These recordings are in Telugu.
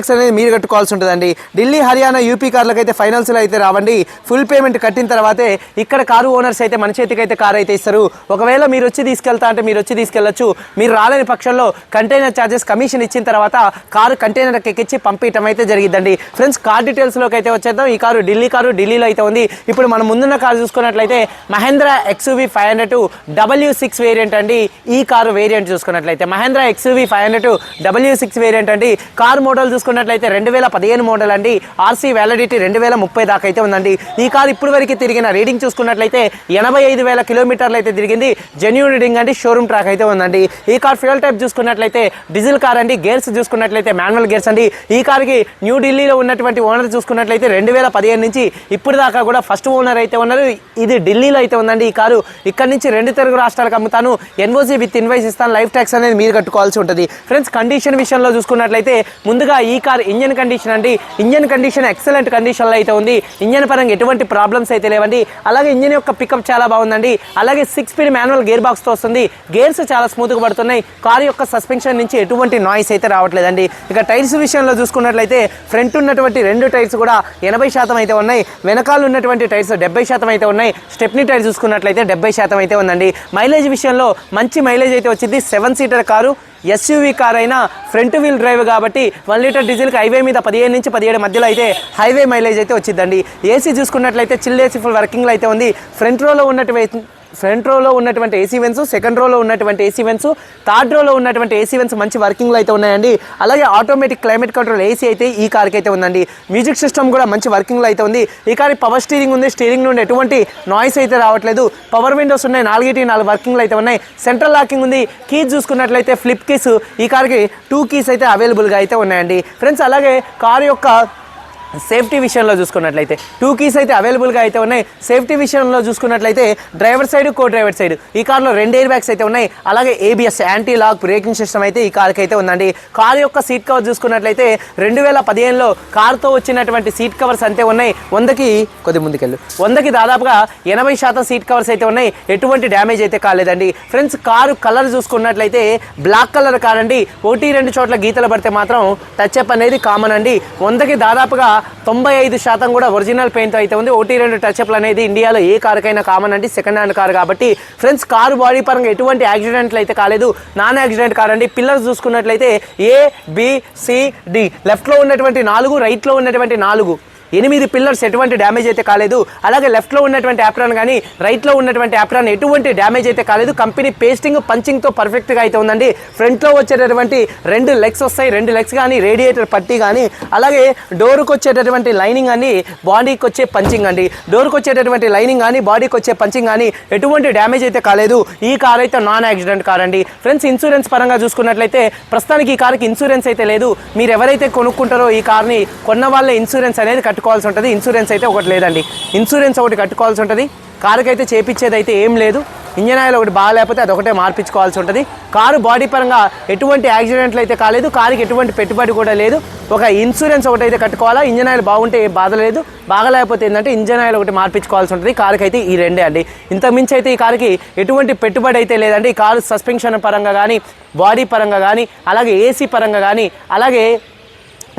ట్యాక్స్ అనేది మీరు కట్టుకోవాల్సి ఉంటుందండి. ఢిల్లీ హర్యానా యూపీ కార్లకు అయితే ఫైనల్స్లో అయితే రావండి. ఫుల్ పేమెంట్ కట్టిన తర్వాతే ఇక్కడ కారు ఓనర్స్ అయితే మన చేతికి అయితే కారు అయితే ఇస్తారు. ఒకవేళ మీరు వచ్చి తీసుకెళ్తా అంటే మీరు వచ్చి తీసుకెళ్ళొచ్చు మీరు రాలేని పక్షంలో కంటైనర్ ఛార్జెస్ కమిషన్ ఇచ్చిన తర్వాత కారు కంటైనర్ ఎక్కించి పంపించడం అయితే జరిగిందండి ఫ్రెండ్స్ కార్ డీటెయిల్స్లోకి అయితే వచ్చేద్దాం. ఈ కారు ఢిల్లీ కారు ఢిల్లీలో అయితే ఉంది. ఇప్పుడు మనం ముందున్న కారు చూసుకున్నట్లయితే Mahindra XUV five hundred W six variant అండి. ఈ కారు వేరియంట్ చూసుకున్నట్లయితే Mahindra XUV five hundred W six variant అండి. కార్ మోడల్ చూసుకున్నట్లయితే రెండు వేల పదిహేను మోడల్ అండి. ఆర్సీ వ్యాలిడిటీ రెండు వేల ముప్పై దాకా అయితే ఉందండి. ఈ కారు ఇప్పుడు వరకు తిరిగిన రీడింగ్ చూసుకున్నట్లయితే ఎనభై ఐదు వేల కిలోమీటర్లు అయితే తిరిగింది. జెన్యూన్ రీడింగ్ అండి షోరూమ్ ట్రాక్ అయితే ఉందండి. ఈ కార్ ఫ్యూల్ టైప్ చూసుకున్నట్లయితే డీజిల్ కార్ అండి. గేర్స్ చూసుకున్నట్లయితే మాన్యువల్ గేర్స్ అండి. ఈ కార్కి న్యూ ఢిల్లీలో ఉన్నటువంటి ఓనర్ చూసుకున్నట్లయితే రెండు వేల పదిహేను నుంచి ఇప్పుడు దాకా కూడా ఫస్ట్ ఓనర్ అయితే ఉన్నారు. ఇది ఢిల్లీలో అయితే ఉందండి ఈ కారు. ఇక్కడ నుంచి రెండు తెలుగు రాష్ట్రాలకు అమ్ముతాను. ఎన్ఓసీ విత్ ఇన్వైస్ ఇస్తాను. లైఫ్ ట్యాక్స్ అనేది మీరు కట్టుకోవాల్సి ఉంటుంది. ఫ్రెండ్స్ కండిషన్ విషయంలో చూసుకున్నట్లయితే ముందుగా ఈ కార్ ఇంజన్ కండిషన్ అండి. ఇంజన్ కండిషన్ ఎక్సలెంట్ కండిషన్లో అయితే ఉంది. ఇంజన్ పరంగా ఎటువంటి ప్రాబ్లమ్స్ అయితే లేవండి. అలాగే ఇంజన్ యొక్క పికప్ చాలా బాగుందండి. అలాగే సిక్స్ స్పీడ్ మాన్యువల్ గేర్ బాక్స్తో వస్తుంది. గేర్స్ చాలా స్మూత్గా పడుతున్నాయి. కార్ యొక్క సస్పెన్షన్ నుంచి ఎటువంటి నాయిస్ అయితే రావట్లేదండి. ఇక టైర్స్ విషయంలో చూసుకున్నట్లయితే ఫ్రంట్ ఉన్నటువంటి రెండు టైర్స్ కూడా ఎనభై శాతం అయితే ఉన్నాయి. వెనకాల ఉన్నటువంటి టైర్స్ డెబ్బై శాతం అయితే ఉన్నాయి. స్టెప్నీ టైర్ చూసుకున్నట్లయితే డెబ్బై శాతం అయితే ఉందండి. మైలేజ్ విషయంలో మంచి మైలేజ్ అయితే వచ్చింది. Seven seater car SUV car అయినా ఫ్రంట్ వీల్ డ్రైవ్ కాబట్టి వన్ లీటర్ డీజిల్కి హైవే మీద పదిహేను నుంచి పదిహేడు మధ్యలో అయితే హైవే మైలేజ్ అయితే వచ్చిందండి. ఏసీ చూసుకున్నట్లయితే చిల్ ఏసీ ఫుల్ వర్కింగ్లో అయితే ఉంది. ఫ్రంట్ రోలో ఉన్నటువంటి ఫ్రంట్ రోలో ఉన్నటువంటి ఏసీ వెన్స్ సెకండ్ రోలో ఉన్నటువంటి ఏసీ వెన్స్ థర్డ్ రోలో ఉన్నటువంటి ఏసీ వెన్స్ మంచి వర్కింగ్లో అయితే ఉన్నాయండి. అలాగే ఆటోమేటిక్ క్లైమేట్ కంట్రోల్ ఏసీ అయితే ఈ కార్కి అయితే ఉందండి. మ్యూజిక్ సిస్టమ్ కూడా మంచి వర్కింగ్లో అయితే ఉంది. ఈ కార్ పవర్ స్టీరింగ్ ఉంది. స్టీరింగ్ నుండి ఎటువంటి నాయిస్ అయితే రావట్లేదు. పవర్ విండోస్ ఉన్నాయి. నాలుగిటి నాలుగు వర్కింగ్లు అయితే ఉన్నాయి. సెంట్రల్ లాకింగ్ ఉంది. కీస్ చూసుకున్నట్లయితే ఫ్లిప్ కీస్ ఈ కార్కి టూ కీస్ అయితే అవైలబుల్గా అయితే ఉన్నాయండి. ఫ్రెండ్స్ అలాగే కార్ యొక్క సేఫ్టీ విషయంలో చూసుకున్నట్లయితే టూ కీస్ అయితే అవైలబుల్గా అయితే ఉన్నాయి. సేఫ్టీ విషయంలో చూసుకున్నట్లయితే driver side co driver side. ఈ కార్లో రెండు ఎయిర్ బ్యాగ్స్ అయితే ఉన్నాయి. అలాగే A B S anti lock braking system అయితే ఈ కార్కి అయితే ఉందండి. కార్ యొక్క సీట్ కవర్ చూసుకున్నట్లయితే రెండు వేల పదిహేనులో కార్తో వచ్చినటువంటి సీట్ కవర్స్ అంతే ఉన్నాయి. వందకి కొద్ది ముందుకెళ్ళు. వందకి దాదాపుగా ఎనభై శాతం సీట్ కవర్స్ అయితే ఉన్నాయి. ఎటువంటి డ్యామేజ్ అయితే కాలేదండి. ఫ్రెండ్స్ కారు కలర్ చూసుకున్నట్లయితే బ్లాక్ కలర్ కార్ అండి ఒకటి రెండు చోట్ల గీతలు పడితే మాత్రం టచ్ అప్ అనేది కామన్ అండి. వందకి దాదాపుగా తొంభై ఐదు శాతం కూడా ఒరిజినల్ పెయింట్ అయితే ఉంది. ఒకటి రెండు టచ్అప్లు అనేది ఇండియాలో ఏ కారుకైనా కామన్ అండి సెకండ్ హ్యాండ్ కార్ కాబట్టి. ఫ్రెండ్స్ కారు బాడీ పరంగా ఎటువంటి యాక్సిడెంట్లు అయితే కాలేదు. నాన్ యాక్సిడెంట్ కార్ అండి. పిల్లర్స్ చూసుకున్నట్లయితే ఏ బి సి డి లెఫ్ట్లో ఉన్నటువంటి నాలుగు రైట్లో ఉన్నటువంటి నాలుగు. ఎనిమిది పిల్లర్స్ ఎటువంటి డ్యామేజ్ అయితే కాలేదు. అలాగే లెఫ్ట్లో ఉన్నటువంటి యాప్రాన్ కానీ రైట్లో ఉన్నటువంటి యాప్రాన్ ఎటువంటి డ్యామేజ్ అయితే కాలేదు. కంపెనీ పేస్టింగ్ పంచింగ్తో పర్ఫెక్ట్గా అయితే ఉందండి. ఫ్రంట్లో వచ్చేటటువంటి రెండు లెగ్స్ వస్తాయి. రెండు లెగ్స్ కానీ రేడియేటర్ పట్టి కానీ అలాగే డోర్కి వచ్చేటటువంటి లైనింగ్ కానీ బాడీకి వచ్చే పంచింగ్ అండి. డోర్కి వచ్చేటటువంటి లైనింగ్ కానీ బాడీకి వచ్చే పంచింగ్ కానీ ఎటువంటి డ్యామేజ్ అయితే కాలేదు. ఈ కార్ అయితే నాన్ యాక్సిడెంట్ కార్ అండి. ఫ్రెండ్స్ ఇన్సూరెన్స్ పరంగా చూసుకున్నట్లయితే ప్రస్తుతానికి ఈ కార్కి ఇన్సూరెన్స్ అయితే లేదు. మీరు ఎవరైతే కొనుక్కుంటారో ఈ కార్ని కొన్న వాళ్ళ ఇన్సూరెన్స్ అనేది కట్టుకోవాల్సి ఉంటుంది. ఇన్సూరెన్స్ అయితే ఒకటి లేదండి. ఇన్సూరెన్స్ ఒకటి కట్టుకోవాల్సి ఉంటుంది. కారుకి అయితే చేపించేది అయితే ఏం లేదు. ఇంజన్ ఆయిల్ ఒకటి బాగాలేకపోతే అది ఒకటే మార్పించుకోవాల్సి ఉంటుంది. కారు బాడీ పరంగా ఎటువంటి యాక్సిడెంట్లు అయితే కాలేదు. కారుకి ఎటువంటి పెట్టుబడి కూడా లేదు. ఒక ఇన్సూరెన్స్ ఒకటి అయితే కట్టుకోవాలా? ఇంజన్ ఆయిల్ బాగుంటే ఏ బాధ లేదు. బాగలేకపోతే ఏంటంటే ఇంజన్ ఆయిల్ ఒకటి మార్పించుకోవాల్సి ఉంటుంది. కారుకి అయితే ఈ రెండే అండి. ఇంత మించి అయితే ఈ కారుకి ఎటువంటి పెట్టుబడి అయితే లేదండి. ఈ కారు సస్పెన్షన్ పరంగా కానీ బాడీ పరంగా కానీ అలాగే ఏసీ పరంగా కానీ అలాగే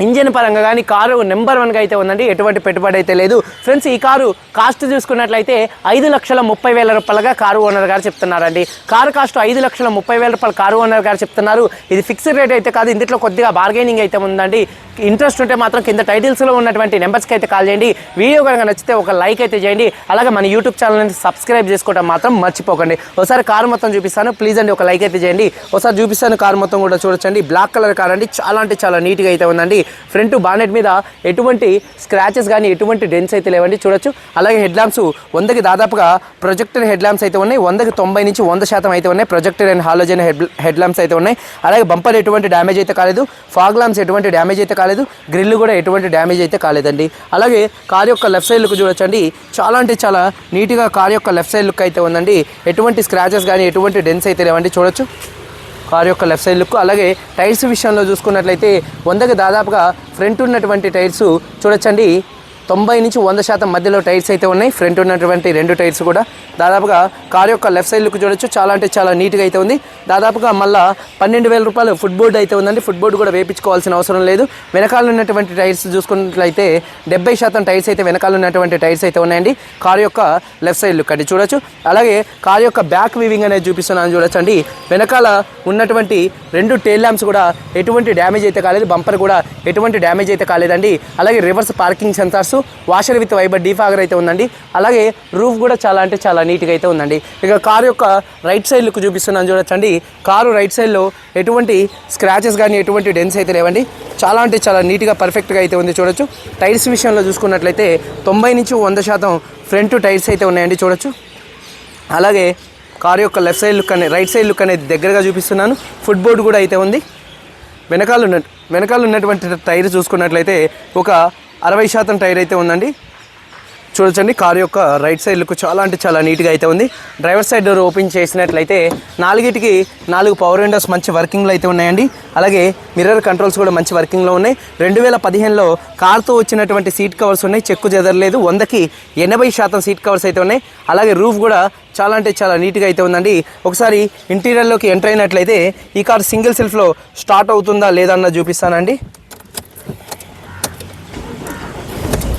ఇంజిన్ పరంగా కానీ కారు నెంబర్ వన్గా అయితే ఉందండి. ఎటువంటి పెట్టుబడి అయితే లేదు. ఫ్రెండ్స్ ఈ కారు కాస్ట్ చూసుకున్నట్లయితే ఐదు లక్షల ముప్పై వేల రూపాయలుగా కారు ఓనర్ గారు చెప్తున్నారండి. కారు కాస్ట్ ఐదు లక్షల ముప్పై వేల రూపాయలు కారు ఓనర్ గారు చెప్తున్నారు. ఇది ఫిక్స్డ్ రేట్ అయితే కాదు ఇందులో కొద్దిగా బార్గెనింగ్ అయితే ఉందండి. ఇంట్రెస్ట్ ఉంటే మాత్రం కింద టైటిల్స్లో ఉన్నటువంటి నెంబర్స్కి అయితే కాల్ చేయండి. వీడియో కనుక నచ్చితే ఒక లైక్ అయితే చేయండి. అలాగే మన యూట్యూబ్ ఛానల్ని సబ్స్క్రైబ్ చేసుకోవడం మాత్రం మర్చిపోకండి. ఒకసారి కారు మొత్తం చూపిస్తాను. ప్లీజ్ అండి ఒక లైక్ అయితే చేయండి. ఒకసారి చూపిస్తాను కారు మొత్తం కూడా చూడొచ్చండి. బ్లాక్ కలర్ కార్ అండి. చాలా అంటే చాలా నీట్గా అయితే ఉందండి. ఫ్రంట్ బానెట్ మీద ఎటువంటి స్క్రాచెస్ కానీ ఎటువంటి డెన్స్ అయితే లేవండి చూడొచ్చు. అలాగే హెడ్ ల్యాంప్స్ వందకి దాదాపుగా ప్రొజెక్టర్ హెడ్ ల్యాంప్స్ అయితే ఉన్నాయి. వందకి తొంభై నుంచి వంద శాతం అయితే ఉన్నాయి. Projector and halogen head head lamps అయితే ఉన్నాయి. అలాగే బంపర్ ఎటువంటి డ్యామేజ్ అయితే కాలేదు. ఫాగ్ ల్యాంప్స్ ఎటువంటి డ్యామేజ్ అయితే కాలేదు. గ్రిల్ కూడా ఎటువంటి డ్యామేజ్ అయితే కాలేదండి. అలాగే కార్ యొక్క లెఫ్ట్ సైడ్ లుక్ చూడొచ్చండి. చాలా అంటే చాలా నీట్గా కార్ యొక్క లెఫ్ట్ సైడ్ లుక్ అయితే ఉందండి. ఎటువంటి స్క్రాచెస్ కానీ ఎటువంటి డెన్స్ అయితే లేవండి చూడొచ్చు. కార్ యొక్క లెఫ్ట్ సైడ్ లుక్. అలాగే టైర్స్ విషయంలో చూసుకున్నట్లయితే వందకి దాదాపుగా ఫ్రంట్ ఉన్నటువంటి టైర్స్ చూడొచ్చండి. తొంభై నుంచి వంద శాతం మధ్యలో టైర్స్ అయితే ఉన్నాయి. ఫ్రంట్ ఉన్నటువంటి రెండు టైర్స్ కూడా దాదాపుగా కార్ యొక్క లెఫ్ట్ సైడ్ లుక్ చూడొచ్చు. చాలా అంటే చాలా నీట్గా అయితే ఉంది. దాదాపుగా మళ్ళా పన్నెండు వేల రూపాయలు ఫుట్ బోర్డ్ అయితే ఉందండి. ఫుట్ బోర్డు కూడా వేయించుకోవాల్సిన అవసరం లేదు. వెనకాల ఉన్నటువంటి టైర్స్ చూసుకున్నట్లయితే డెబ్బై శాతం టైర్స్ అయితే వెనకాల ఉన్నటువంటి టైర్స్ అయితే ఉన్నాయండి. కార్ యొక్క లెఫ్ట్ సైడ్ లుక్ అండి చూడొచ్చు. అలాగే కార్ యొక్క బ్యాక్ వీవింగ్ అనేది చూపిస్తున్నాను చూడొచ్చండి. వెనకాల ఉన్నటువంటి రెండు టైల్ ల్యాంప్స్ కూడా ఎటువంటి డ్యామేజ్ అయితే కాలేదు. బంపర్ కూడా ఎటువంటి డ్యామేజ్ అయితే కాలేదండి. అలాగే reverse parking sensors washer with wiper defogger అయితే ఉందండి. అలాగే రూఫ్ కూడా చాలా అంటే చాలా నీట్గా అయితే ఉందండి. ఇక కారు యొక్క రైట్ సైడ్ లుక్ చూపిస్తున్నాను చూడొచ్చండి. కారు రైట్ సైడ్లో ఎటువంటి స్క్రాచెస్ కానీ ఎటువంటి డెన్స్ అయితే లేవండి. చాలా అంటే చాలా నీట్గా పర్ఫెక్ట్గా అయితే ఉంది చూడొచ్చు. టైర్స్ విషయంలో చూసుకున్నట్లయితే తొంభై నుంచి వంద శాతం ఫ్రంట్ టైర్స్ అయితే ఉన్నాయండి చూడొచ్చు. అలాగే కారు యొక్క లెఫ్ట్ సైడ్ లుక్ అనేది రైట్ సైడ్ లుక్ అనేది దగ్గరగా చూపిస్తున్నాను. ఫుట్ బోర్డ్ కూడా అయితే ఉంది. వెనకాల ఉన్న వెనకాల ఉన్నటువంటి టైర్ చూసుకున్నట్లయితే ఒక అరవై శాతం టైర్ అయితే ఉందండి. చూడొచ్చండి కారు యొక్క రైట్ సైడ్ లుక్ చాలా అంటే చాలా నీట్గా అయితే ఉంది. డ్రైవర్ సైడ్ డోర్ ఓపెన్ చేసినట్లయితే నాలుగిటికి నాలుగు పవర్ విండోస్ మంచి వర్కింగ్లో అయితే ఉన్నాయండి. అలాగే మిర్రర్ కంట్రోల్స్ కూడా మంచి వర్కింగ్లో ఉన్నాయి. రెండు వేల పదిహేనులో కార్తో వచ్చినటువంటి సీట్ కవర్స్ ఉన్నాయి. చెక్కు చెదరలేదు. వందకి ఎనభై శాతం సీట్ కవర్స్ అయితే ఉన్నాయి. అలాగే రూఫ్ కూడా చాలా అంటే చాలా నీట్గా అయితే ఉందండి. ఒకసారి ఇంటీరియర్లోకి ఎంటర్ అయినట్లయితే ఈ కార్ సింగిల్ సెల్ఫ్లో స్టార్ట్ అవుతుందా లేదా అన్నది చూపిస్తానండి.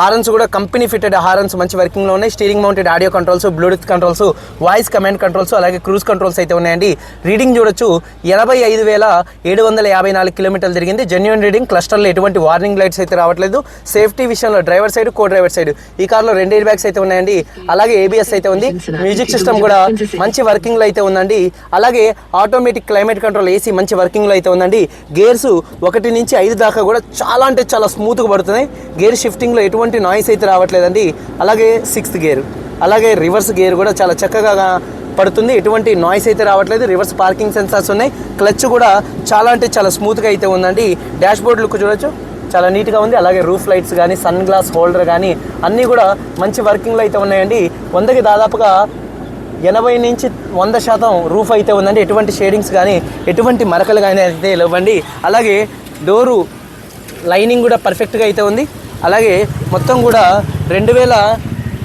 హారన్స్ కూడా కంపెనీ ఫిటెడ్ హారన్స్ మంచి వర్కింగ్లో ఉన్నాయి. Steering mounted audio controls bluetooth controls voice command controls అలాగే క్రూజ్ కంట్రోల్స్ అయితే ఉన్నాయండి. రీడింగ్ చూడొచ్చు. ఎనభై ఐదు వేల ఏడు వందల యాభై నాలుగు కిలోమీటర్లు జరిగింది జెన్యున్ రీడింగ్ క్లస్టర్లో ఎటువంటి వార్నింగ్ లైట్స్ అయితే రావట్లేదు. సేఫ్టీ విషయంలో driver side co driver side. ఈ కార్లో రెండు ఎయిర్ బ్యాగ్స్ అయితే ఉన్నాయండి. అలాగే ఏబిఎస్ అయితే ఉంది. మ్యూజిక్ సిస్టమ్ కూడా మంచి వర్కింగ్లో అయితే ఉందండి. అలాగే ఆటోమేటిక్ క్లైమేట్ కంట్రోల్ ఏసీ మంచి వర్కింగ్లో అయితే ఉందండి. గేర్స్ ఒకటి నుంచి ఐదు దాకా కూడా చాలా అంటే చాలా స్మూత్గా పడుతున్నాయి. గేర్ షిఫ్టింగ్లో ఎటువంటి ఎటువంటి నాయిస్ అయితే రావట్లేదండి. అలాగే సిక్స్త్ గేర్ అలాగే రివర్స్ గేర్ కూడా చాలా చక్కగా పడుతుంది. ఎటువంటి నాయిస్ అయితే రావట్లేదు. రివర్స్ పార్కింగ్ సెన్సార్స్ ఉన్నాయి. క్లచ్ కూడా చాలా అంటే చాలా స్మూత్గా అయితే ఉందండి. డాష్ బోర్డ్ లుక్ చూడొచ్చు. చాలా నీట్గా ఉంది. అలాగే రూఫ్ లైట్స్ కానీ సన్ గ్లాస్ హోల్డర్ కానీ అన్నీ కూడా మంచి వర్కింగ్లో అయితే ఉన్నాయండి. వందకి దాదాపుగా ఎనభై నుంచి వంద శాతం రూఫ్ అయితే ఉందండి. ఎటువంటి షేడింగ్స్ కానీ ఎటువంటి మరకలు కానీ అయితే ఇవ్వండి అలాగే డోరు లైనింగ్ కూడా పర్ఫెక్ట్గా అయితే ఉంది. అలాగే మొత్తం కూడా రెండు వేల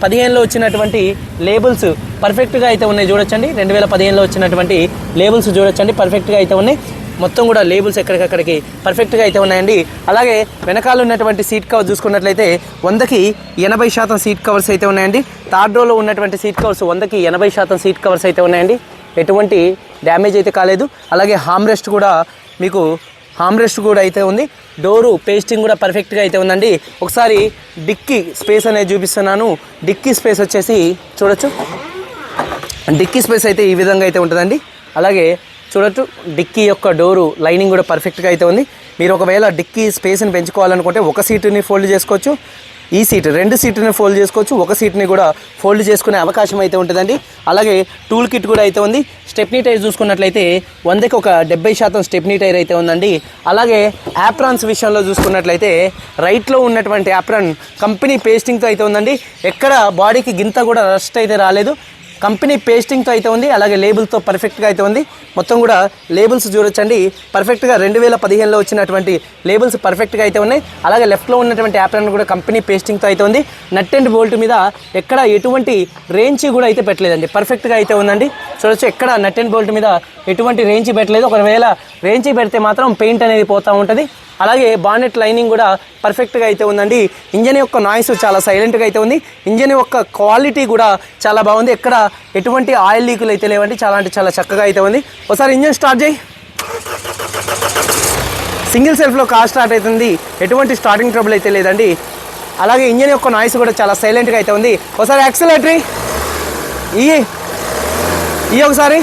పదిహేనులో వచ్చినటువంటి లేబుల్స్ పర్ఫెక్ట్గా అయితే ఉన్నాయి చూడొచ్చండి. రెండు వేల పదిహేనులో వచ్చినటువంటి లేబుల్స్ చూడొచ్చండి. పర్ఫెక్ట్గా అయితే ఉన్నాయి. మొత్తం కూడా లేబుల్స్ ఎక్కడికక్కడికి పర్ఫెక్ట్గా అయితే ఉన్నాయండి. అలాగే వెనకాల ఉన్నటువంటి సీట్ కవర్ చూసుకున్నట్లయితే వందకి ఎనభై శాతం సీట్ కవర్స్ అయితే ఉన్నాయండి. థర్డ్ రోలో ఉన్నటువంటి సీట్ కవర్స్ వందకి ఎనభై శాతం సీట్ కవర్స్ అయితే ఉన్నాయండి. ఎటువంటి డ్యామేజ్ అయితే కాలేదు. అలాగే హామ్ రెస్ట్ కూడా మీకు హామ్రెస్ట్ కూడా అయితే ఉంది. డోరు పేస్టింగ్ కూడా పర్ఫెక్ట్గా అయితే ఉందండి. ఒకసారి డిక్కీ స్పేస్ అనేది చూపిస్తున్నాను. డిక్కీ స్పేస్ వచ్చేసి చూడొచ్చు. డిక్కీ స్పేస్ అయితే ఈ విధంగా అయితే ఉంటుందండి. అలాగే చూడొచ్చు డిక్కీ యొక్క డోరు లైనింగ్ కూడా పర్ఫెక్ట్గా అయితే ఉంది. మీరు ఒకవేళ డిక్కీ స్పేస్ని పెంచుకోవాలనుకుంటే ఒక సీటుని ఫోల్డ్ చేసుకోవచ్చు. ఈ సీట్ రెండు సీటుని ఫోల్డ్ చేసుకోవచ్చు. ఒక సీట్ని కూడా ఫోల్డ్ చేసుకునే అవకాశం అయితే ఉంటుందండి. అలాగే టూల్ కిట్ కూడా అయితే ఉంది. స్టెప్నీ టైర్ చూసుకున్నట్లయితే వందకి ఒక డెబ్బై శాతం స్టెప్నీ టైర్ అయితే ఉందండి. అలాగే యాప్రాన్స్ విషయంలో చూసుకున్నట్లయితే రైట్లో ఉన్నటువంటి యాప్రాన్ కంపెనీ పేస్టింగ్తో అయితే ఉందండి. ఎక్కడ బాడీకి గింత కూడా రస్ట్ అయితే రాలేదు. కంపెనీ పేస్టింగ్తో అయితే ఉంది అలాగే లేబుల్తో పర్ఫెక్ట్గా అయితే ఉంది. మొత్తం కూడా లేబుల్స్ చూడొచ్చండి. పర్ఫెక్ట్గా రెండు వేల పదిహేనులో వచ్చినటువంటి లేబుల్స్ పర్ఫెక్ట్గా అయితే ఉన్నాయి. అలాగే లెఫ్ట్లో ఉన్నటువంటి యాప్లను కూడా కంపెనీ పేస్టింగ్తో అయితే ఉంది. నట్ అండ్ బోల్ట్ మీద ఎక్కడ ఎటువంటి రేంజ్ కూడా అయితే పెట్టలేదండి. పర్ఫెక్ట్గా అయితే ఉందండి. చూడొచ్చు ఎక్కడ నట్ అండ్ బోల్ట్ మీద ఎటువంటి రేంజ్ పెట్టలేదు. ఒకవేళ రేంజ్ పెడితే మాత్రం పెయింట్ అనేది పోతూ ఉంటుంది. అలాగే బానెట్ లైనింగ్ కూడా పర్ఫెక్ట్గా అయితే ఉందండి. ఇంజన్ యొక్క నాయిస్ చాలా సైలెంట్గా అయితే ఉంది. ఇంజన్ యొక్క క్వాలిటీ కూడా చాలా బాగుంది. ఎక్కడ ఎటువంటి ఆయిల్ లీకులు అయితే లేవండి. చాలా అంటే చాలా చక్కగా అయితే ఉంది. ఒకసారి ఇంజన్ స్టార్ట్ చేయి. సింగిల్ సెల్ఫ్లో కార్ స్టార్ట్ అవుతుంది. ఎటువంటి స్టార్టింగ్ ట్రబుల్ అయితే లేదండి. అలాగే ఇంజన్ యొక్క నాయిస్ కూడా చాలా సైలెంట్గా అయితే ఉంది. ఒకసారి యాక్సిలేటరీ ఈ. ఈ ఒకసారి.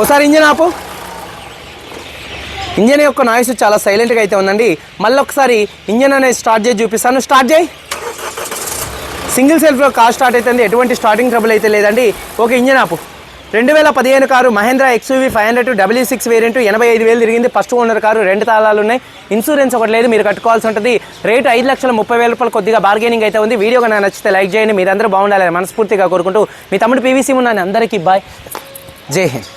ఒకసారి ఇంజన్ ఆపు. ఇంజన్ యొక్క నాయిస్ చాలా సైలెంట్గా అయితే ఉందండి. మళ్ళీ ఒకసారి ఇంజన్ అనేది స్టార్ట్ చేసి చూపిస్తాను. స్టార్ట్ చేయి. సింగిల్ సెల్ఫ్లో కార్ స్టార్ట్ అవుతుంది. ఎటువంటి స్టార్టింగ్ ట్రబుల్ అయితే లేదండి. ఓకే ఇంజన్ ఆపు. రెండు వేల పదిహేను car Mahindra XUV five hundred W six variant ఎనభై ఐదు వేలు తిరిగింది. ఫస్ట్ ఓనర్ కారు రెండు తాళాలు ఉన్నాయి. ఇన్సూరెన్స్ ఒకటి లేదు మీరు కట్టుకోవాల్సి ఉంటుంది. రేటు ఐదు లక్షల ముప్పై వేల రూపాయలు కొద్దిగా బార్గెనింగ్ అయితే ఉంది. వీడియో కనుక నచ్చితే లైక్ చేయండి. మీరందరూ బాగుండాలని మనస్ఫూర్తిగా కోరుకుంటూ మీ తమ్ముడు పీవీసీ ఉన్నాను. అందరికీ బాయ్ జై హింద్.